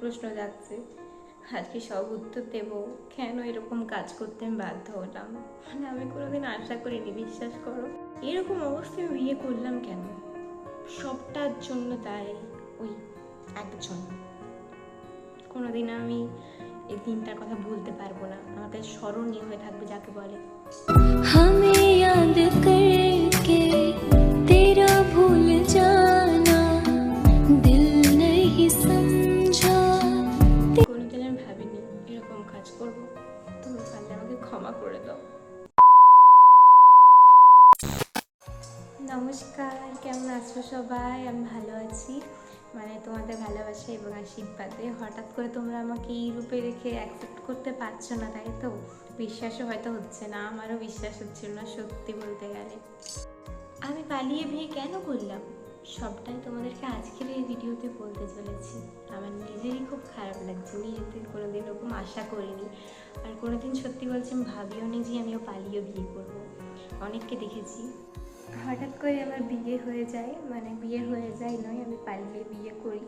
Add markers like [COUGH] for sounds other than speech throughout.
প্রশ্ন যাচ্ছে আজকে সব উত্তর দেব, কেন এরকম কাজ করতে আমি বাধ্য হলাম? মানে আমি কোনোদিন আশা করিনি, বিশ্বাস করো। এরকম অবস্থায় আমি বিয়ে করলাম কেন? সবটার জন্য তাই ওই একজন। কোনোদিন আমি এই দিনটার কথা ভুলতে পারব না। কাছে স্মরণীয় হয়ে থাকবে যাকে বলে। নমস্কার, কেমন আছো সবাই? আমি ভালো আছি। মানে তোমাদের ভালোবাসা এবং আশীর্বাদে। হঠাৎ করে তোমরা আমাকে এই রূপে রেখে অ্যাকসেপ্ট করতে পারছ না, তাই তো? বিশ্বাসও হয়তো হচ্ছে না, আমারও বিশ্বাস হচ্ছিল না, সত্যি বলতে গেলে। আমি পালিয়ে বিয়ে কেন করলাম? সবটাই তোমাদেরকে আজকের এই ভিডিওতে বলতে চলেছি। আমার নিজেরই খুব খারাপ লাগছে। নিজেদের কোনোদিন ওরকম আশা করিনি। আর কোনোদিন সত্যি বলছি, আমি ভাবিও নি যে আমিও পালিয়ে বিয়ে করব। অনেককে দেখেছি। হঠাৎ করে আমার বিয়ে হয়ে যায় মানে বিয়ে হয়ে যায় নয়, আমি পালিয়ে বিয়ে করি।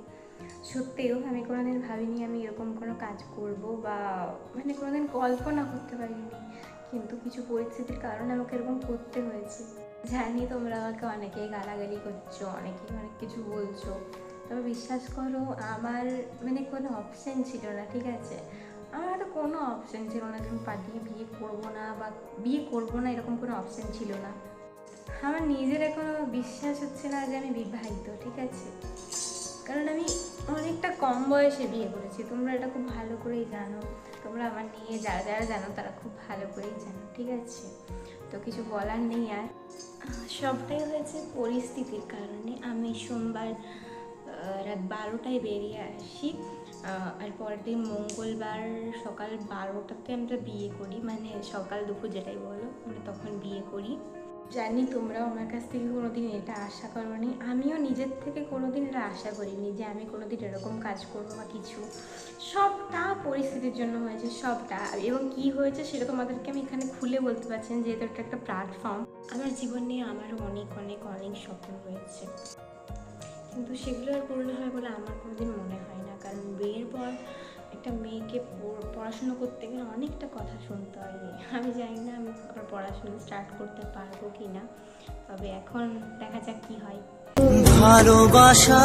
সত্যিও আমি কোনোদিন ভাবিনি আমি এরকম কোনো কাজ করব বা মানে কোনোদিন কল্পনা করতে পারিনি। কিন্তু কিছু পরিস্থিতির কারণে আমাকে এরকম করতে হয়েছে। জানি তোমরা আমাকে অনেকেই গালাগালি করছ, অনেকেই অনেক কিছু বলছো। তবে বিশ্বাস করো, আমার মানে কোনো অপশান ছিল না, ঠিক আছে? আমার হয়তো কোনো অপশান ছিল না যে আমি পালিয়ে বিয়ে করব না বা, বিয়ে করব না এরকম কোনো অপশান ছিল না। আমার নিজের এখনও বিশ্বাস হচ্ছে না যে আমি বিবাহিত, ঠিক আছে? কারণ আমি অনেকটা কম বয়সে বিয়ে করেছি। তোমরা এটা খুব ভালো করেই জানো। তোমরা আমার নিয়ে যারা যারা জানো তারা খুব ভালো করেই জানো, ঠিক আছে? তো কিছু বলার নেই আর। সবটাই হয়েছে পরিস্থিতির কারণে। আমি সোমবার রাত বারোটায় বেরিয়ে আসি। আর পরের দিন মঙ্গলবার সকাল বারোটাতে আমরা বিয়ে করি। মানে সকাল দুপুর যেটাই বলো আমরা তখন বিয়ে করি। জানি তোমরাও আমার কাছ থেকে কোনোদিন এটা আশা করোনি। আমিও নিজের থেকে কোনোদিন এটা আশা করিনি যে আমি কোনোদিন এরকম কাজ করব বা কিছু। সবটা পরিস্থিতির জন্য হয়েছে, সবটা। এবং কি হয়েছে সেটা তোমাদেরকে আমি এখানে খুলে বলতে পারছি না, যেহেতু এটা একটা প্ল্যাটফর্ম আমার জীবন নিয়ে আমারও অনেক অনেক অনেক স্বপ্ন রয়েছে। কিন্তু সেগুলো আর পূর্ণ হয় বলে আমার কোনোদিন একটা মেয়েকে পড়াশুনো করতে গেলে অনেকটা কথা শুনতে হয় আমি জানি না আমি আবার পড়াশুনো স্টার্ট করতে পারব কি না তবে এখন দেখা যাক কি হয়। ভালোবাসা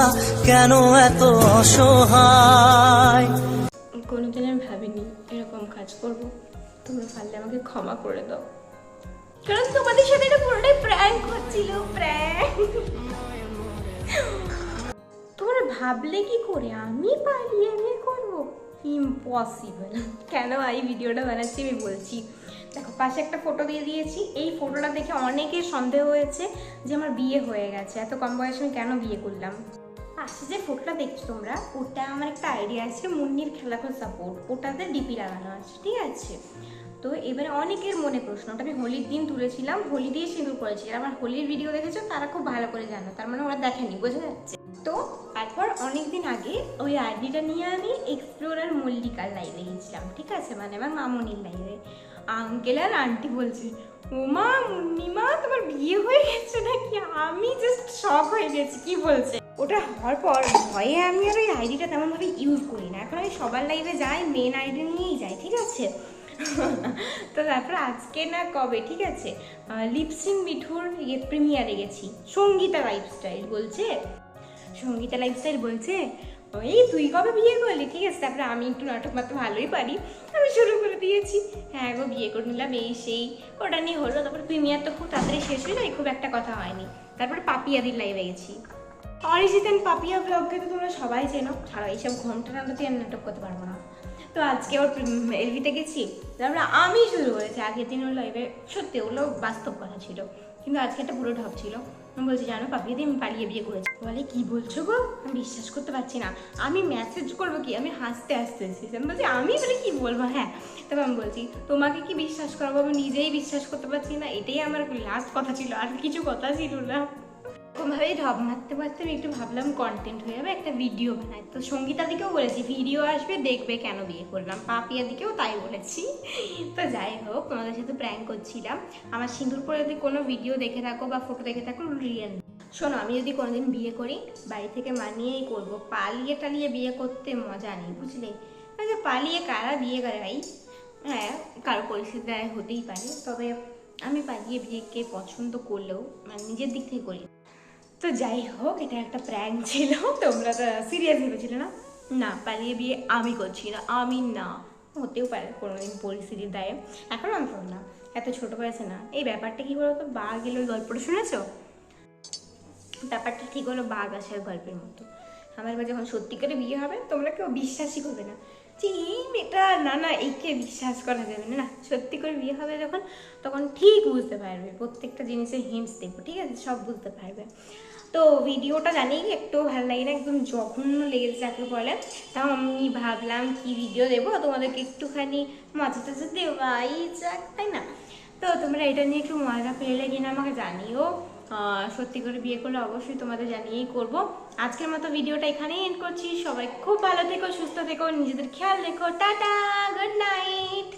কেন এত অসহায়? কোনোদিন আমি ভাবিনি এরকম কাজ করব। তোমরা পারলে আমাকে ক্ষমা করে দাও। কারণ তোমাদের সাথে এটা পুরোটাই প্র্যাঙ্ক হচ্ছিল প্র্যাঙ্ক তোমরা ভাবলে কি করে? আমি পালিয়ে বিয়ে করব। ইম্পসিবল [LAUGHS] কেন? এই ভিডিওটা বানাচ্ছি, আমি বলছি। দেখো, পাশে একটা ফটো দিয়ে দিয়েছি। এই ফটোটা দেখে অনেকের সন্দেহ হয়েছে যে আমার বিয়ে হয়ে গেছে। এত কম বয়সে আমি কেন বিয়ে করলাম? পাশে যে ফটোটা দেখছ তোমরা, ওটা আমার একটা আইডিয়া আছে, মুন্নির খেলাঘর সাপোর্ট ওটাতে ডিপি লাগানো আছে, ঠিক আছে? তো এবারে অনেকের মনে প্রশ্ন, ওটা আমি হোলির দিন তুলেছিলাম, হোলি দিয়ে সিঁদুর করেছি যারা আমার হোলির ভিডিও দেখেছ, তারা খুব ভালো করে জানো, তার মানে ওরা দেখেনি, বোঝা যাচ্ছে। তো তারপর অনেক দিন আগে ওই আইডিটা নিয়ে আমি এক্সপ্লোরার মল্লিকার লাইভে গেছিলাম ঠিক আছে? মানে আমার মামনির লাইভে আঙ্কেল আর আন্টি বলছে ওমা মুন্নিমা, তোমার বিয়ে হয়ে গেছে নাকি? আমি জাস্ট শখ হয়ে গেছি, কি বলছে? ওটা হওয়ার পর ভয়ে আমি আর ওই আইডিটা তেমনভাবে ইউজ করি না। এখন আমি সবার লাইভে যাই মেন আইডি নিয়েই যাই, ঠিক আছে? তো তারপর আজকে না কবে, ঠিক আছে? লিপসিং মিঠুর ইয়ে প্রিমিয়ারে গেছি। সঙ্গীতা লাইফস্টাইল বলছে। সঙ্গীতা লাইফস্টাইল বলছে এই তুই কবে বিয়ে করলি? ঠিক আছে, তারপরে আমি একটু নাটক মারতে ভালোই পারি। আমি শুরু করে দিয়েছি। হ্যাঁ গো, বিয়ে করে নিলাম, এই সেই। ওটা নিয়ে হলো, তারপরে প্রিমিয়ার তো খুব তাড়াতাড়ি শেষ হয়ে যায়, খুব একটা কথা হয়নি। তারপরে পাপিয়াদির লাইভে গেছি। অরিজিৎ অ্যান্ড পাপিয়া ব্লগকে তো তোমরা সবাই চেনো। ছাড়া, এইসব ঘণ্টা টান্ডা দিয়ে নাটক করতে পারব না। তো আজকে ওর এলভিতে গেছি। তারপরে আমি শুরু করেছি। আগের দিন ওর লাইভে সত্যি ওগুলো বাস্তব কথা ছিল। কিন্তু আজকে একটা পুরো ঢপ ছিল। আমি বলছি, জানো পাপিয়ে দিয়ে আমি পালিয়ে বিয়ে করেছি। বলে, কি বলছো গো? আমি বিশ্বাস করতে পারছি না। আমি মেসেজ করব কি? আমি হাসতে হাসতে এসেছি। আমি বলছি, আমি? বলে কি বলব? হ্যাঁ। তবে আমি বলছি, তোমাকে কি বিশ্বাস করব? আমি নিজেই বিশ্বাস করতে পারছি না। এটাই আমার লাস্ট কথা ছিল। আর কিছু কথা ছিল না। এরকমভাবেই ঢপ মারতে মারতে আমি একটু ভাবলাম কন্টেন্ট হয়ে যাবে, একটা ভিডিও বানাই। তো সঙ্গীতা দিকেও বলেছি ভিডিও আসবে, দেখবে কেন বিয়ে করলাম। পাপিয়া দিকেও তাই বলেছি। তো যাই হোক, তোমাদের সাথে প্র্যাঙ্ক করছিলাম। আমার সিঁদুর যদি কোনো ভিডিও দেখে থাকো বা ফটো দেখে থাকো রিয়েল শোনো, আমি যদি কোনোদিন বিয়ে করি, বাড়ি থেকে মানিয়েই করব। পালিয়ে টালিয়ে বিয়ে করতে মজা নেই, বুঝলে? যে পালিয়ে কারা বিয়ে করে ভাই? হ্যাঁ কারও পরিস্থিতি হতেই পারে। তবে আমি পালিয়ে বিয়েকে পছন্দ করলেও মানে নিজের দিক থেকে করি। তো যাই হোক এটা একটা প্র্যাঙ্ক ছিল। তোমরা তো সিরিয়াস ভেবেছিলে না? না পালিয়ে বিয়ে আমি করছি না আমি না। হতেও পারে কোনোদিন পরিস্থিতির দায়ে। এখন অন্তত না এত ছোটো বয়সে না। এই ব্যাপারটা কি বলতো বাঘ এলো ওই গল্পটা শুনেছো? ব্যাপারটা ঠিক হলো বাঘ আসার গল্পের মতো। আমার এবার যখন সত্যি করে বিয়ে হবে তোমরা কেউ বিশ্বাসই করবে না। যে এই মেয়েটা না না, একে বিশ্বাস করা যাবে না। সত্যি করে বিয়ে হবে যখন, তখন ঠিক বুঝতে পারবে। প্রত্যেকটা জিনিসের হিন্টস দেখব, ঠিক আছে? সব বুঝতে পারবে। তো ভিডিওটা জানি একটু ভালো লাগে না, একদম জঘন্য লেগেছে যাকে বলে। তাও আমি ভাবলাম কি ভিডিও দেবো? তোমাদেরকে একটুখানি মজা টজা দেওয়াই যাক, তাই না? তো তোমরা এটা নিয়ে একটু মজা পেলে কিনা আমাকে জানিও। সত্যি করে বিয়ে করলে অবশ্যই তোমাদের জানিয়েই করব। আজকের মতো ভিডিওটা এখানেই এন্ড করছি। সবাই খুব ভালো থেকো, সুস্থ থেকো, নিজেদের খেয়াল রেখো। Tata good night